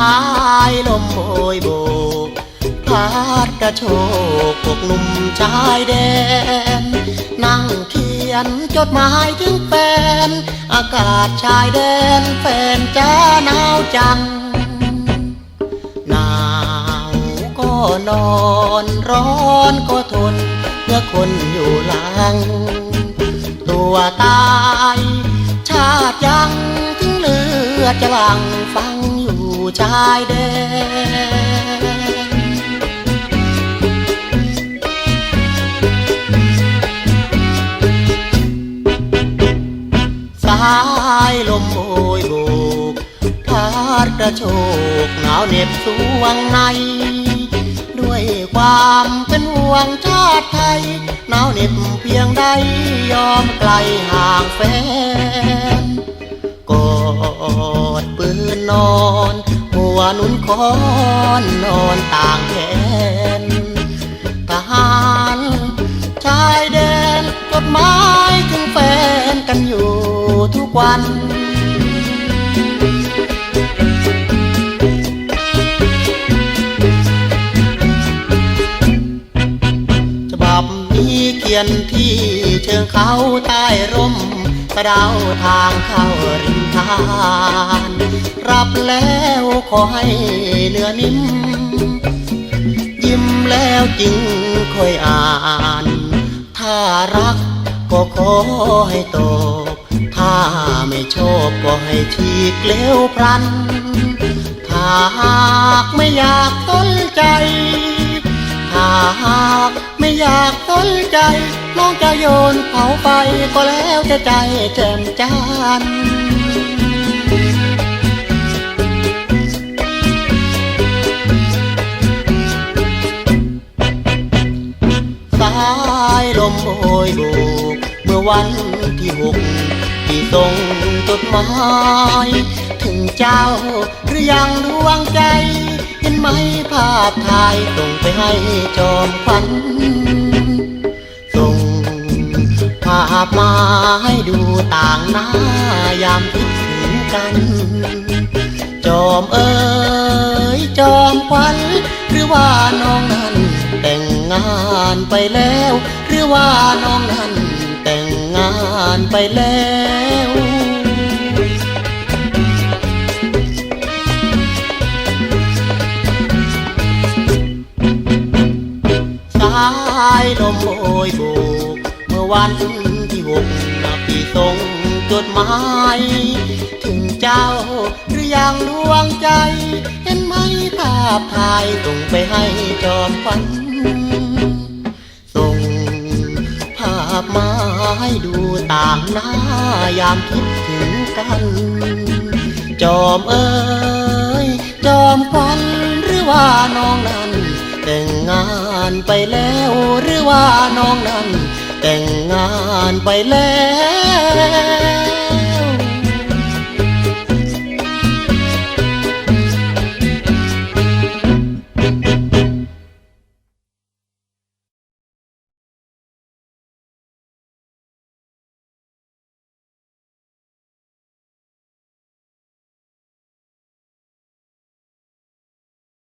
ายลมโบยโบกพัดกระโชกพวกหนุ่มชายแดน นั่งเขียนจดหมายถึงแฟน อากาศชายแดนแฟนจ้าหนาวจัง หนาวก็นอนร้อนก็ทนเมื่อคนอยู่หลัง ตัวตาย ชาติยังถึงเลือดจะหลังฟัง ชายแดนสายลมโบยโบกพัดกระโชกหนาวเหน็บสวงใน ด้วยความเป็นห่วงชาติไทยหนาวเหน็บเพียงใดยอมไกลห่างแฟนกอดปืนนอน วนุนคอนนอนต่างแขนทหารชายแดนจดหมายถึงแฟนกันอยู่ทุกวันฉบับนี้เขียนที่เชิงเขาใต้ร่ม กระเดาทางเข้าริมทาน รับแล้วขอให้เนื้อนิ่ม ยิ้มแล้วจริงค่อยอ่าน ถ้ารักก็ขอให้ตอบถ้าไม่ชอบก็ให้ฉีกเลี้ยวพลัน ถ้าหากไม่อยากต้นใจ ถ้าหากไม่อยากต้นใจ น้องจะโยนเผาไปก็แล้วจะใจแจ่มจันสายลมโบยโบกเมื่อวันที่หกที่ส่งจดหมายถึงเจ้าหรือยังดวงใจ เห็นไหมภาพถ่ายส่งไปให้จอมขวัญาพมาให้ดูต่างหน้ายามคิดถึงกัน จอมเอ๋ยจอมขวัญหรือว่าน้องนั้นแต่งงานไปแล้ว หรือว่าน้องนั้นแต่งงานไปแล้วสายลมโบยโบกเมื่อวัน หกนาปีส่งจดหมาย ถึงเจ้าหรือยังดวงใจ เห็นไหมภาพถ่ายส่งไปให้จอมขวัญส่งภาพมาให้ดูต่างหน้ายามคิดถึงกัน จอมเอ๋ยจอมขวัญหรือว่าน้องนั้นแต่งงานไปแล้วหรือว่าน้องนั้น แต่งงานไปแล้ว